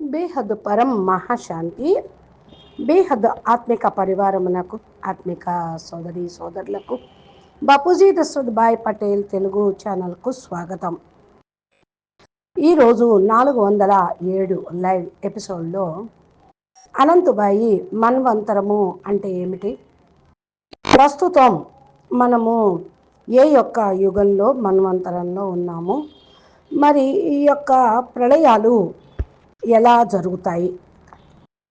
బేహద్ పరం మహాశాంతి. బేహద్ ఆత్మిక పరివారమునకు ఆత్మిక సోదరి సోదరులకు. బాపూజీ దశరథ్ భాయ్ పటేల్ తెలుగు ఛానల్కు స్వాగతం. ఈరోజు నాలుగు వందల ఏడు లైవ్ ఎపిసోడ్లో అనంతుబాయి మన్వంతరము అంటే ఏమిటి? ప్రస్తుతం మనము ఏ యొక్క యుగంలో మన్వంతరంలో ఉన్నాము? మరి ఈ యొక్క ప్రళయాలు ఎలా జరుగుతాయి?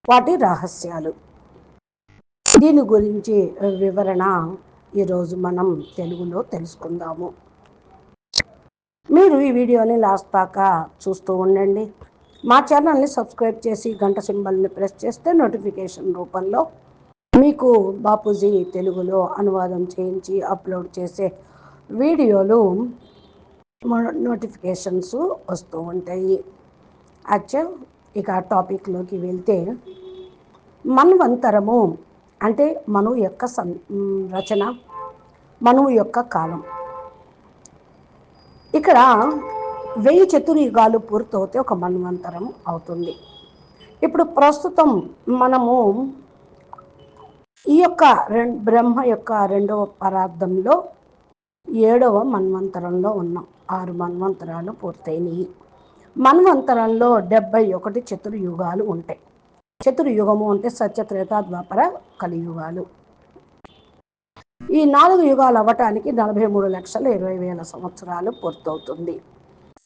వాటి రహస్యాలు. దీని గురించి వివరణ ఈరోజు మనం తెలుగులో తెలుసుకుందాము. మీరు ఈ వీడియోని లాస్ట్ దాకా చూస్తూ ఉండండి. మా ఛానల్ని సబ్స్క్రైబ్ చేసి గంట సింబల్ని ప్రెస్ చేస్తే నోటిఫికేషన్ రూపంలో మీకు బాపూజీ తెలుగులో అనువాదం చేయించి అప్లోడ్ చేసే వీడియోలు నోటిఫికేషన్స్ వస్తూ ఉంటాయి. అచ్చా ఇక టాపిక్లోకి వెళ్తే మన్వంతరము అంటే మనువు యొక్క సం రచన మనువు యొక్క కాలం. ఇక్కడ వెయ్యి చతుర్యుగాలు పూర్తవుతే ఒక మన్వంతరం అవుతుంది. ఇప్పుడు ప్రస్తుతం మనము ఈ యొక్క బ్రహ్మ యొక్క రెండవ పరార్థంలో ఏడవ మన్వంతరంలో ఉన్నాం. ఆరు మన్వంతరాలు పూర్తయినాయి. మన్వంతరంలో డెబ్బై ఒకటి చతుర్యుగాలు ఉంటాయి. చతుర్యుగము అంటే సత్యత్రేత ద్వాపర కలియుగాలు. ఈ నాలుగు యుగాలు అవ్వటానికి నలభై మూడు లక్షల ఇరవై వేల సంవత్సరాలు పూర్తవుతుంది.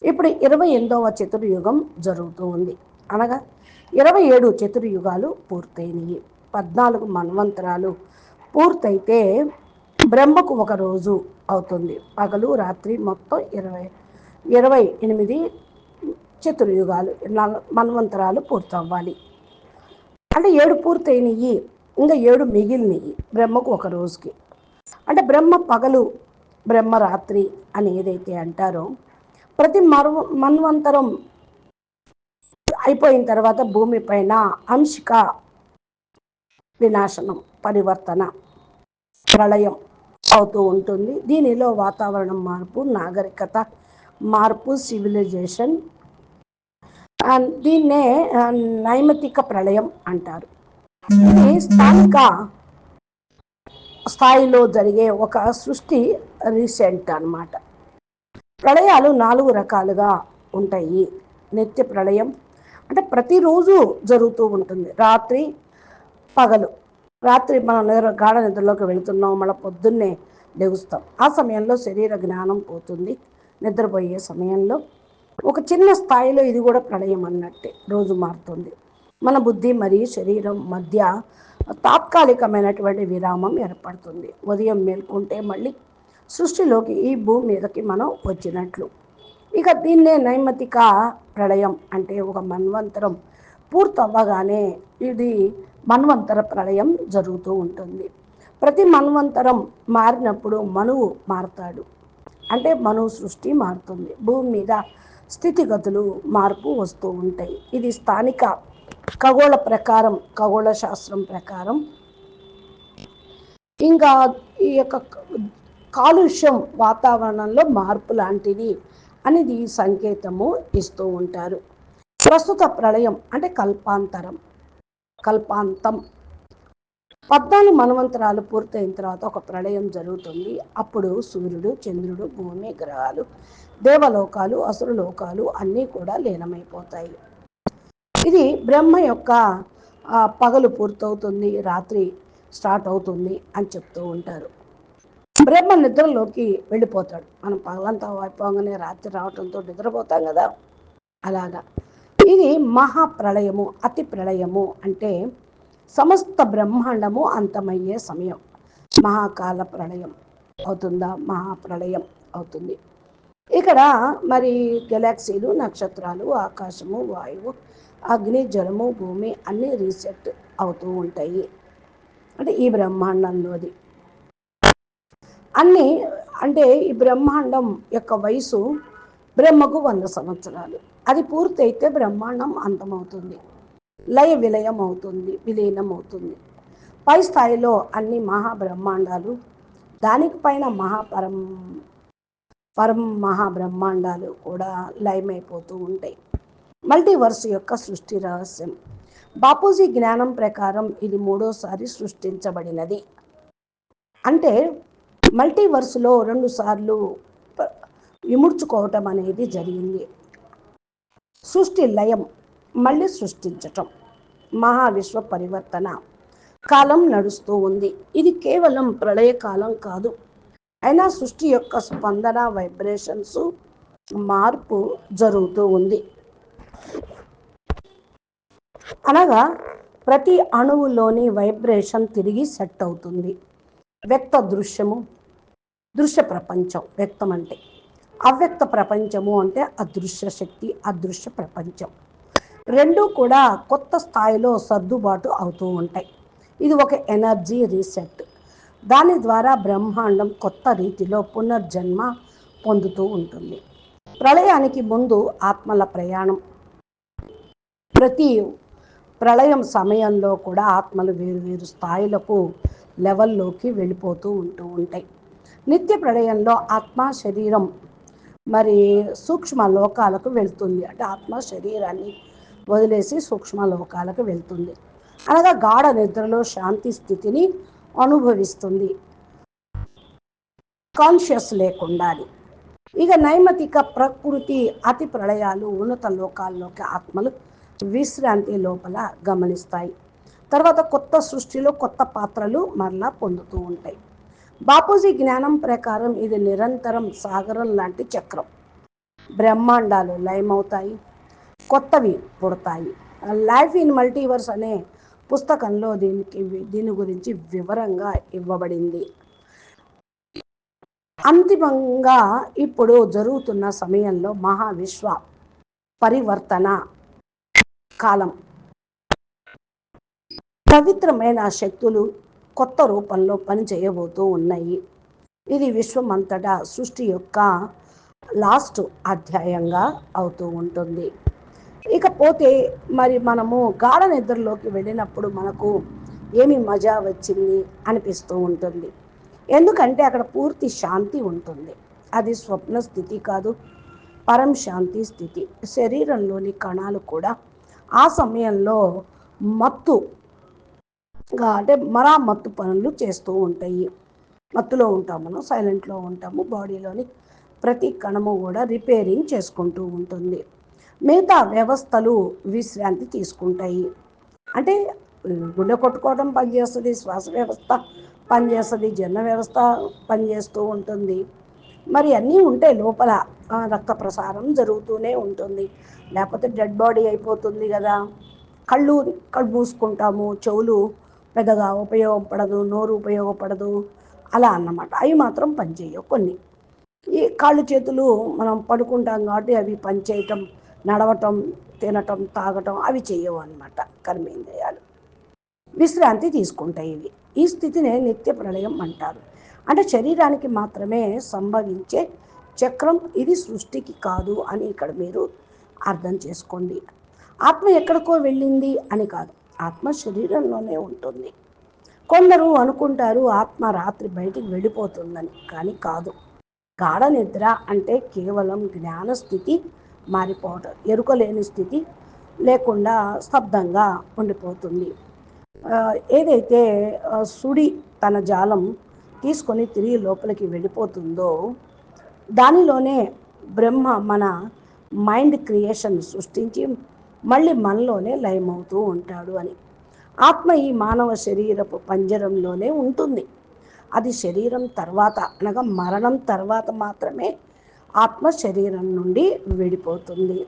ఇప్పుడు ఇరవై ఎనిమిదవ చతుర్యుగం జరుగుతూ ఉంది. అనగా ఇరవై ఏడు చతుర్యుగాలు పూర్తయినాయి. పద్నాలుగు మన్వంతరాలు పూర్తయితే బ్రహ్మకు ఒక రోజు అవుతుంది. పగలు రాత్రి మొత్తం ఇరవై ఇరవై ఎనిమిది చతుర్యుగాలు మన్వంతరాలు పూర్తవ్వాలి. అంటే ఏడు పూర్తయినవి ఇంకా ఏడు మిగిలినవి బ్రహ్మకు ఒక రోజుకి. అంటే బ్రహ్మ పగలు బ్రహ్మరాత్రి అని ఏదైతే అంటారో ప్రతి మర్వ మన్వంతరం అయిపోయిన తర్వాత భూమి పైన అంశిక వినాశనం పరివర్తన ప్రళయం అవుతూ ఉంటుంది. దీనిలో వాతావరణం మార్పు నాగరికత మార్పు సివిలైజేషన్ దీన్నే నైమితిక ప్రళయం అంటారు. ఇది స్థానిక స్థాయిలో జరిగే ఒక సృష్టి రీసెంట్ అనమాట ప్రళయాలు నాలుగు రకాలుగా ఉంటాయి. నిత్య ప్రళయం అంటే ప్రతిరోజు జరుగుతూ ఉంటుంది. రాత్రి పగలు. రాత్రి మనం నిద్ర గాఢ నిద్రలోకి వెళుతున్నాం. మళ్ళీ పొద్దున్నే లెగుస్తాం. ఆ సమయంలో శరీర జ్ఞానం పోతుంది. నిద్రపోయే సమయంలో ఒక చిన్న స్థాయిలో ఇది కూడా ప్రళయం అన్నట్టే రోజు మారుతుంది. మన బుద్ధి మరియు శరీరం మధ్య తాత్కాలికమైనటువంటి విరామం ఏర్పడుతుంది. ఉదయం మేల్కొంటే మళ్ళీ సృష్టిలోకి ఈ భూమి మీదకి మనం వచ్చినట్లు. ఇక దీన్నే నైమతిక ప్రళయం అంటే ఒక మన్వంతరం పూర్తవ్వగానే ఇది మన్వంతర ప్రళయం జరుగుతూ ఉంటుంది. ప్రతి మన్వంతరం మారినప్పుడు మనువు మారుతాడు. అంటే మనువు సృష్టి మారుతుంది. భూమి మీద స్థితిగతులు మార్పు వస్తూ ఉంటాయి. ఇది స్థానిక ఖగోళ ప్రకారం ఖగోళ శాస్త్రం ప్రకారం. ఇంకా ఈ యొక్క కాలుష్యం వాతావరణంలో మార్పు లాంటిది అనేది సంకేతము ఇస్తూ ఉంటారు. ప్రస్తుత ప్రళయం అంటే కల్పాంతరం కల్పాంతం. పద్నాలుగు మన్వంతరాలు పూర్తయిన తర్వాత ఒక ప్రళయం జరుగుతుంది. అప్పుడు సూర్యుడు చంద్రుడు భూమి గ్రహాలు దేవలోకాలు అసురలోకాలు అన్నీ కూడా లీనమైపోతాయి. ఇది బ్రహ్మ యొక్క పగలు పూర్తవుతుంది రాత్రి స్టార్ట్ అవుతుంది అని చెప్తూ ఉంటారు. బ్రహ్మ నిద్రలోకి వెళ్ళిపోతాడు. మనం పగలంతా అయిపోగానే రాత్రి రావడంతో నిద్రపోతాం కదా. అలాగా. ఇది మహాప్రళయము అతి ప్రళయము అంటే సమస్త బ్రహ్మాండము అంతమయ్యే సమయం. మహాకాల ప్రళయం అవుతుందా? మహాప్రళయం అవుతుంది. ఇక్కడ మరి గెలాక్సీలు నక్షత్రాలు ఆకాశము వాయువు అగ్ని జలము భూమి అన్నీ రీసెట్ అవుతూ ఉంటాయి. అంటే ఈ బ్రహ్మాండంలోది అన్నీ అంటే ఈ బ్రహ్మాండం యొక్క వయసు బ్రహ్మకు వంద సంవత్సరాలు. అది పూర్తయితే బ్రహ్మాండం అంతమవుతుంది. లయ విలయం అవుతుంది విలీనం అవుతుంది పై స్థాయిలో అన్ని మహాబ్రహ్మాండాలు దానికి పైన మహాపరం పరం మహాబ్రహ్మాండాలు కూడా లయమైపోతూ ఉంటాయి. మల్టీవర్స్ యొక్క సృష్టి రహస్యం. బాపూజీ జ్ఞానం ప్రకారం ఇది మూడోసారి సృష్టించబడినది. అంటే మల్టీవర్స్లో రెండు సార్లు విముడ్చుకోవటం అనేది జరిగింది. సృష్టి లయం మళ్ళీ సృష్టించటం. మహావిశ్వ పరివర్తన. కాలం నడుస్తూ ఉంది. ఇది కేవలం ప్రళయకాలం కాదు. అయినా సృష్టి యొక్క స్పందన వైబ్రేషన్స్ మార్పు జరుగుతూ ఉంది. అనగా ప్రతి అణువులోని వైబ్రేషన్ తిరిగి సెట్ అవుతుంది. వ్యక్త దృశ్యము దృశ్య ప్రపంచం వ్యక్తం అంటే అవ్యక్త ప్రపంచము అంటే అదృశ్య శక్తి అదృశ్య ప్రపంచం. రెండూ కూడా కొత్త స్థాయిలో సర్దుబాటు అవుతూ ఉంటాయి. ఇది ఒక ఎనర్జీ రీసెట్. దాని ద్వారా బ్రహ్మాండం కొత్త రీతిలో పునర్జన్మ పొందుతూ ఉంటుంది. ప్రళయానికి ముందు ఆత్మల ప్రయాణం. ప్రతి ప్రళయం సమయంలో కూడా ఆత్మలు వేరు వేరు స్థాయిలకు లెవెల్లోకి వెళ్ళిపోతూ ఉంటూ ఉంటాయి. నిత్య ప్రళయంలో ఆత్మ శరీరం మరి సూక్ష్మ లోకాలకు వెళ్తుంది. అంటే ఆత్మ శరీరాన్ని వదిలేసి సూక్ష్మ లోకాలకు వెళ్తుంది. అనగా గాఢ నిద్రలో శాంతి స్థితిని అనుభవిస్తుంది. కాన్షియస్ లేకుండా ఇక నైమతిక ప్రకృతి అతి ప్రళయాలు ఉన్నత లోకాల్లోకి ఆత్మలు విశ్రాంతి లోపల గమనిస్తాయి. తర్వాత కొత్త సృష్టిలో కొత్త పాత్రలు మరలా పొందుతూ ఉంటాయి. బాపూజీ జ్ఞానం ప్రకారం ఇది నిరంతరం సాగరం లాంటి చక్రం. బ్రహ్మాండాలు లయమవుతాయి. కొత్తవి పుడతాయి. లైఫ్ ఇన్ మల్టీవర్స్ అనే పుస్తకంలో దీనికి దీని గురించి వివరంగా ఇవ్వబడింది. అంతిమంగా ఇప్పుడు జరుగుతున్న సమయంలో మహావిశ్వ పరివర్తన కాలం. పవిత్రమైన శక్తులు కొత్త రూపంలో పనిచేయబోతూ ఉన్నాయి. ఇది విశ్వమంతటా సృష్టి యొక్క లాస్ట్ అధ్యాయంగా అవుతూ ఉంటుంది. ఇకపోతే మరి మనము గాఢ నిద్రలోకి వెళ్ళినప్పుడు మనకు ఏమి మజా వచ్చింది అనిపిస్తూ ఉంటుంది. ఎందుకంటే అక్కడ పూర్తి శాంతి ఉంటుంది. అది స్వప్న స్థితి కాదు పరం శాంతి స్థితి. శరీరంలోని కణాలు కూడా ఆ సమయంలో మత్తు అంటే మరామత్తు పనులు చేస్తూ ఉంటాయి. మత్తులో ఉంటాము మనం సైలెంట్లో ఉంటాము బాడీలోని ప్రతి కణము కూడా రిపేరింగ్ చేసుకుంటూ ఉంటుంది. మిగతా వ్యవస్థలు విశ్రాంతి తీసుకుంటాయి. అంటే గుండె కొట్టుకోవడం పనిచేస్తుంది శ్వాస వ్యవస్థ పనిచేస్తుంది జీర్ణ వ్యవస్థ పనిచేస్తూ ఉంటుంది. మరి అన్నీ ఉంటాయి లోపల రక్త ప్రసారం జరుగుతూనే ఉంటుంది. లేకపోతే డెడ్ బాడీ అయిపోతుంది కదా. కళ్ళు కళ్ళు మూసుకుంటాము చెవులు పెద్దగా ఉపయోగపడదు నోరు ఉపయోగపడదు. అలా అన్నమాట. అవి మాత్రం పనిచేయవు కొన్ని. ఈ కాళ్ళు చేతులు మనం పడుకుంటాం కాబట్టి అవి పనిచేయటం నడవటం తినటం తాగటం అవి చేయవు అనమాట కర్మేంద్రియాలు. విశ్రాంతి తీసుకుంటాయి ఇవి. ఈ స్థితినే నిత్య ప్రళయం అంటారు. అంటే శరీరానికి మాత్రమే సంభవించే చక్రం ఇది సృష్టికి కాదు అని ఇక్కడ మీరు అర్థం చేసుకోండి. ఆత్మ ఎక్కడికో వెళ్ళింది అని కాదు. ఆత్మ శరీరంలోనే ఉంటుంది. కొందరు అనుకుంటారు ఆత్మ రాత్రి బయటికి వెళ్ళిపోతుందని కానీ కాదు. గాఢ నిద్ర అంటే కేవలం జ్ఞానస్థితి మారిపోవడం ఎరుక ఎరుకలేని స్థితి లేకుండా స్తబ్దంగా ఉండిపోతుంది. ఏదైతే సుడి తన జాలం తీసుకొని తిరిగి లోపలికి వెళ్ళిపోతుందో దానిలోనే బ్రహ్మ మన మైండ్ క్రియేషన్ సృష్టించి మళ్ళీ మనలోనే లయమవుతూ ఉంటాడు అని. ఆత్మ ఈ మానవ శరీరపు పంజరంలోనే ఉంటుంది. అది శరీరం తర్వాత అనగా మరణం తర్వాత మాత్రమే ఆత్మ శరీరం నుండి విడిపోతుంది.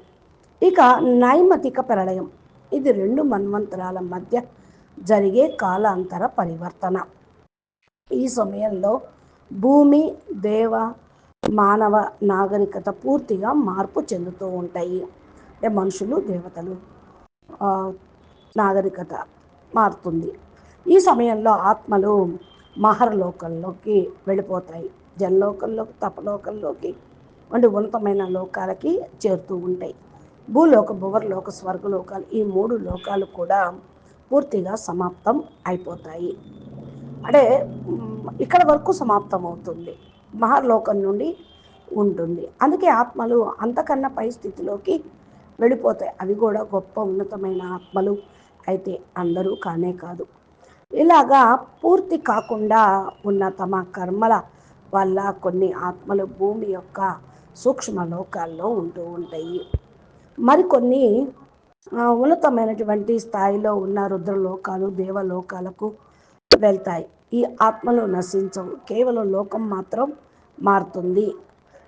ఇక నైమతిక ప్రళయం. ఇది రెండు మన్వంతరాల మధ్య జరిగే కాలాంతర పరివర్తన. ఈ సమయంలో భూమి దేవ మానవ నాగరికత పూర్తిగా మార్పు చెందుతూ ఉంటాయి. అంటే మనుషులు దేవతలు నాగరికత మారుతుంది. ఈ సమయంలో ఆత్మలు మహర్లోకంలోకి వెళ్ళిపోతాయి. జల్లోకంలోకి తపలోకంలోకి వంటి ఉన్నతమైన లోకాలకి చేరుతూ ఉంటాయి. భూలోక భువర్లోక స్వర్గలోకాలు ఈ మూడు లోకాలు కూడా పూర్తిగా సమాప్తం అయిపోతాయి. అంటే ఇక్కడ వరకు సమాప్తం అవుతుంది. మహర్లోకం నుండి ఉంటుంది. అందుకే ఆత్మలు అంతకన్నా పై స్థితిలోకి వెళ్ళిపోతాయి. అవి కూడా గొప్ప ఉన్నతమైన ఆత్మలు అయితే అందరూ కానే కాదు. ఇలాగా పూర్తి కాకుండా ఉన్న తమ కర్మల వల్ల కొన్ని ఆత్మలు భూమి యొక్క సూక్ష్మ లోకాల్లో ఉంటూ ఉంటాయి. మరికొన్ని ఉన్నతమైనటువంటి స్థాయిలో ఉన్న రుద్రలోకాలు దేవలోకాలకు వెళ్తాయి. ఈ ఆత్మలు నశించవు. కేవలం లోకం మాత్రం మారుతుంది.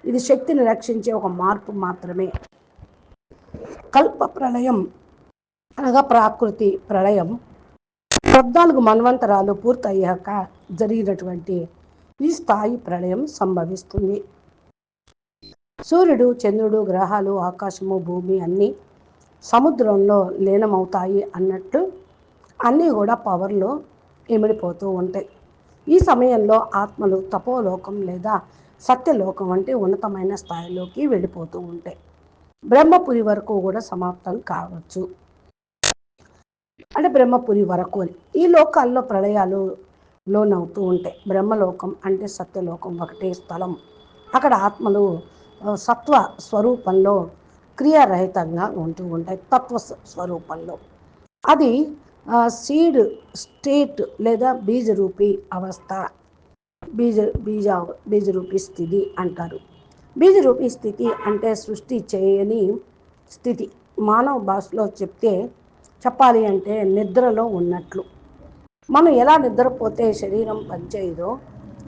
ఇది శక్తిని రక్షించే ఒక మార్పు మాత్రమే. కల్ప ప్రళయం అనగా ప్రాకృతి ప్రళయం పద్నాలుగు మన్వంతరాలు పూర్తయ్యాక జరిగినటువంటి ఈ స్థాయి ప్రళయం సంభవిస్తుంది. సూర్యుడు చంద్రుడు గ్రహాలు ఆకాశము భూమి అన్నీ సముద్రంలో లీనమవుతాయి అన్నట్టు అన్నీ కూడా పవర్లో ఇమిడిపోతూ ఉంటాయి. ఈ సమయంలో ఆత్మలు తపోలోకం లేదా సత్యలోకం వంటి ఉన్నతమైన స్థాయిలోకి వెళ్ళిపోతూ ఉంటాయి. బ్రహ్మపురి వరకు కూడా సమాప్తం కావచ్చు. అంటే బ్రహ్మపురి వరకు అని. ఈ లోకాల్లో ప్రళయాలు లోనవుతూ ఉంటాయి. బ్రహ్మలోకం అంటే సత్యలోకం ఒకటే స్థలం అక్కడ ఆత్మలు సత్వ స్వరూపంలో క్రియారహితంగా ఉంటూ ఉంటాయి తత్వ స్వరూపంలో. అది సీడ్ స్టేట్ లేదా బీజరూపి అవస్థ బీజ బీజ బీజరూపి స్థితి అంటారు. బీజరూపి స్థితి అంటే సృష్టి చేయని స్థితి. మానవ భాషలో చెప్తే చెప్పాలి అంటే నిద్రలో ఉన్నట్లు. మనం ఎలా నిద్రపోతే శరీరం పనిచేయదో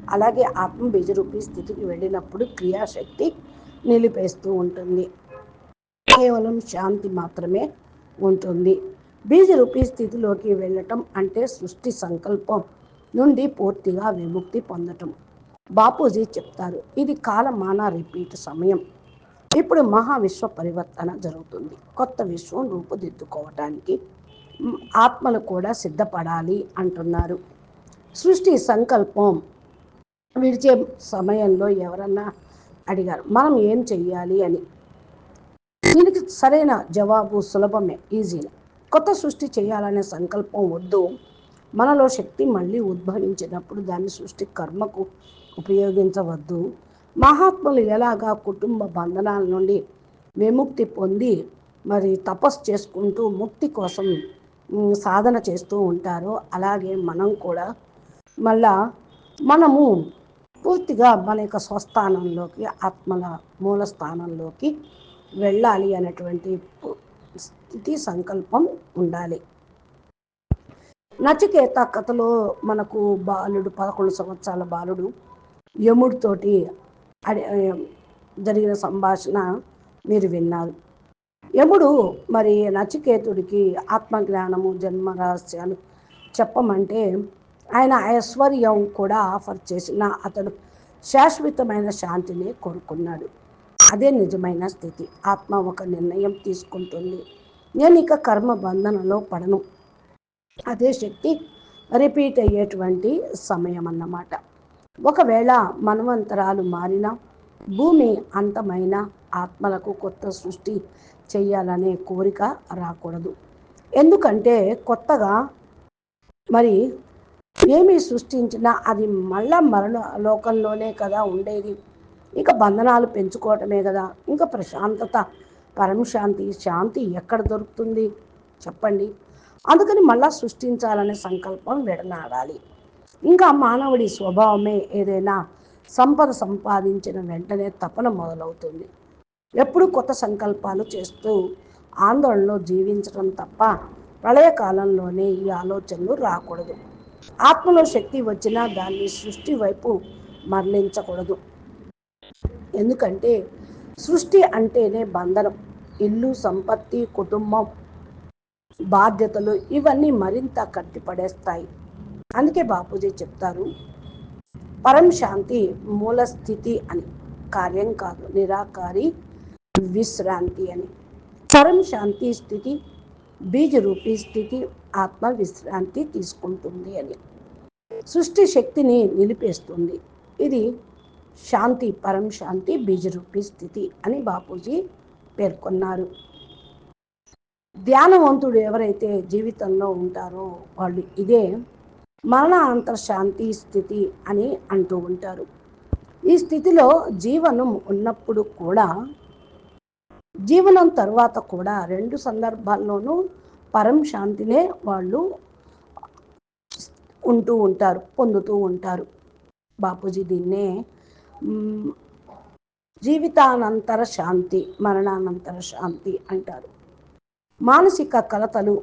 అలాగే ఆత్మ బీజరూపి స్థితికి వెళ్ళినప్పుడు క్రియాశక్తి నిలిపేస్తూ ఉంటుంది. కేవలం శాంతి మాత్రమే ఉంటుంది. బీజరూపీ స్థితిలోకి వెళ్ళటం అంటే సృష్టి సంకల్పం నుండి పూర్తిగా విముక్తి పొందటం. బాపూజీ చెప్తారు ఇది కాలమాన రిపీట్ సమయం. ఇప్పుడు మహావిశ్వ పరివర్తన జరుగుతుంది. కొత్త విశ్వం రూపుదిద్దుకోవటానికి ఆత్మలు కూడా సిద్ధపడాలి అంటున్నారు. సృష్టి సంకల్పం విడిచే సమయంలో ఎవరన్నా అడిగారు. మనం ఏం చెయ్యాలి అని. దీనికి సరైన జవాబు సులభమే ఈజీగా కొత్త సృష్టి చేయాలనే సంకల్పం వద్దు. మనలో శక్తి మళ్ళీ ఉద్భవించినప్పుడు దాన్ని సృష్టి కర్మకు ఉపయోగించవద్దు. మహాత్ములు ఎలాగా కుటుంబ బంధనాల నుండి విముక్తి పొంది మరి తపస్సు చేసుకుంటూ ముక్తి కోసం సాధన చేస్తూ ఉంటారో అలాగే మనం కూడా. మళ్ళా మనము పూర్తిగా మన యొక్క స్వస్థానంలోకి ఆత్మల మూల స్థానంలోకి వెళ్ళాలి అనేటువంటి స్థితి సంకల్పం ఉండాలి. నచికేత కథలో మనకు బాలుడు పదకొండు సంవత్సరాల బాలుడు యముడితోటి జరిగిన సంభాషణ మీరు విన్నారు. యముడు మరి నచికేతుడికి ఆత్మజ్ఞానము జన్మ రహస్యాలు చెప్పమంటే ఆయన ఐశ్వర్యం కూడా ఆఫర్ చేసిన అతడు శాశ్వతమైన శాంతిని కోరుకున్నాడు. అదే నిజమైన స్థితి. ఆత్మ ఒక నిర్ణయం తీసుకుంటుంది. నేను ఇక కర్మ బంధనలో పడను. అదే శక్తి రిపీట్ అయ్యేటువంటి సమయం అన్నమాట ఒకవేళ మనవంతరాలు మారిన భూమి అంతమైన ఆత్మలకు కొత్త సృష్టి చేయాలనే కోరిక రాకూడదు. ఎందుకంటే కొత్తగా మరి ఏమి సృష్టించినా అది మళ్ళా మరణ లోకంలోనే కదా ఉండేది. ఇక బంధనాలు పెంచుకోవటమే కదా. ఇంకా ప్రశాంతత పరమశాంతి శాంతి ఎక్కడ దొరుకుతుంది? చెప్పండి. అందుకని మళ్ళా సృష్టించాలనే సంకల్పం విడనాడాలి. ఇంకా మానవుడి స్వభావమే ఏదైనా సంపద సంపాదించిన వెంటనే తపన మొదలవుతుంది. ఎప్పుడు కొత్త సంకల్పాలు చేస్తూ ఆందోళనలో జీవించడం తప్ప ప్రళయకాలంలోనే ఈ ఆలోచనలు రాకూడదు. ఆత్మలో శక్తి వచ్చినా దాన్ని సృష్టి వైపు మరలించకూడదు. ఎందుకంటే సృష్టి అంటేనే బంధనం ఇల్లు సంపత్తి కుటుంబం బాధ్యతలు ఇవన్నీ మరింత కట్టిపడేస్తాయి అందుకే బాపూజీ చెప్తారు పరం శాంతి మూల స్థితి అని కార్యం కాదు నిరాకారి విశ్రాంతి అని. పరం శాంతి స్థితి బీజరూపీ స్థితి ఆత్మ విశ్రాంతి తీసుకుంటుంది అని. సృష్టి శక్తిని నిలిపేస్తుంది. ఇది శాంతి పరం శాంతి బీజరూపి స్థితి అని బాపూజీ పేర్కొన్నారు. ధ్యానవంతుడు ఎవరైతే జీవితంలో ఉంటారో వాళ్ళు ఇదే మరణాంతర శాంతి స్థితి అని అంటూ ఉంటారు. ఈ స్థితిలో జీవనం ఉన్నప్పుడు కూడా జీవనం తర్వాత కూడా రెండు సందర్భాల్లోనూ పరం శాంతినే వాళ్ళు ఉంటూ ఉంటారు పొందుతూ ఉంటారు. బాపూజీ దీన్నే జీవితానంతర శాంతి మరణానంతర శాంతి అంటారు. మానసిక కలతలు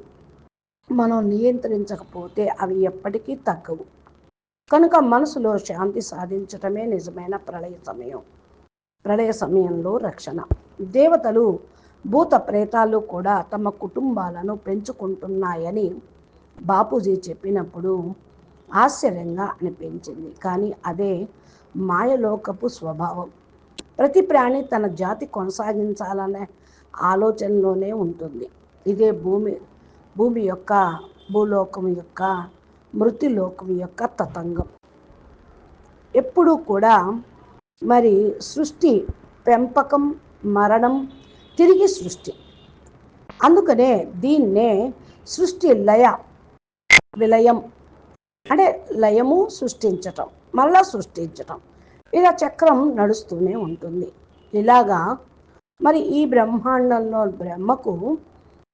మనం నియంత్రించకపోతే అవి ఎప్పటికీ తగ్గవు. కనుక మనసులో శాంతి సాధించటమే నిజమైన ప్రళయ సమయం. ప్రళయ సమయంలో రక్షణ. దేవతలు భూత ప్రేతాలు కూడా తమ కుటుంబాలను పెంచుకుంటున్నాయని బాపూజీ చెప్పినప్పుడు ఆశ్చర్యంగా అనిపించింది. కానీ అదే మాయలోకపు స్వభావం. ప్రతి ప్రాణి తన జాతి కొనసాగించాలనే ఆలోచనలోనే ఉంటుంది. ఇదే భూమి భూమి యొక్క భూలోకం యొక్క మృతిలోకం యొక్క తతంగం. ఎప్పుడూ కూడా మరి సృష్టి పెంపకం మరణం తిరిగి సృష్టి. అందుకనే దీన్నే సృష్టి లయ విలయం. అంటే లయము సృష్టించటం మళ్ళా సృష్టించటం. ఇలా చక్రం నడుస్తూనే ఉంటుంది. ఇలాగా మరి ఈ బ్రహ్మాండంలో బ్రహ్మకు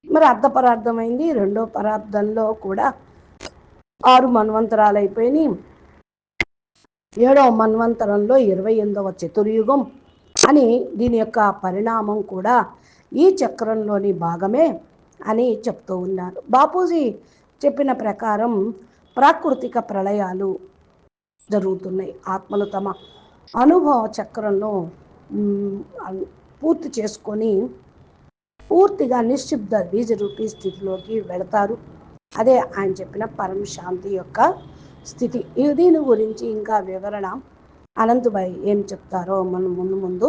మరి అర్ధ పరార్థమైంది రెండో పరార్థంలో కూడా ఆరు మన్వంతరాలు అయిపోయినాయి ఏడవ మన్వంతరంలో ఇరవై ఎనిమిదవ చతుర్యుగం. అని దీని యొక్క పరిణామం కూడా ఈ చక్రంలోని భాగమే అని చెప్తూ ఉన్నారు. బాపూజీ చెప్పిన ప్రకారం ప్రాకృతిక ప్రళయాలు జరుగుతున్నాయి. ఆత్మలు తమ అనుభవ చక్రంలో పూర్తి చేసుకొని పూర్తిగా నిశ్శబ్ద బీజరూపీ స్థితిలోకి వెళతారు. అదే ఆయన చెప్పిన పరమశాంతి యొక్క స్థితి. దీని గురించి ఇంకా వివరణ అనంతభాయ్ ఏం చెప్తారో మనం ముందు ముందు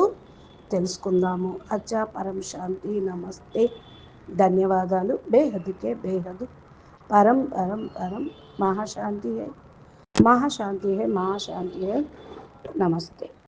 తెలుసుకుందాము. అచ్చా పరం శాంతి నమస్తే. ధన్యవాదాలు. బేహద్కే బేహద్ పరం పరం పరం మహాశాంతి హై మహాశాంతి హై మహాశాంతి హై నమస్తే.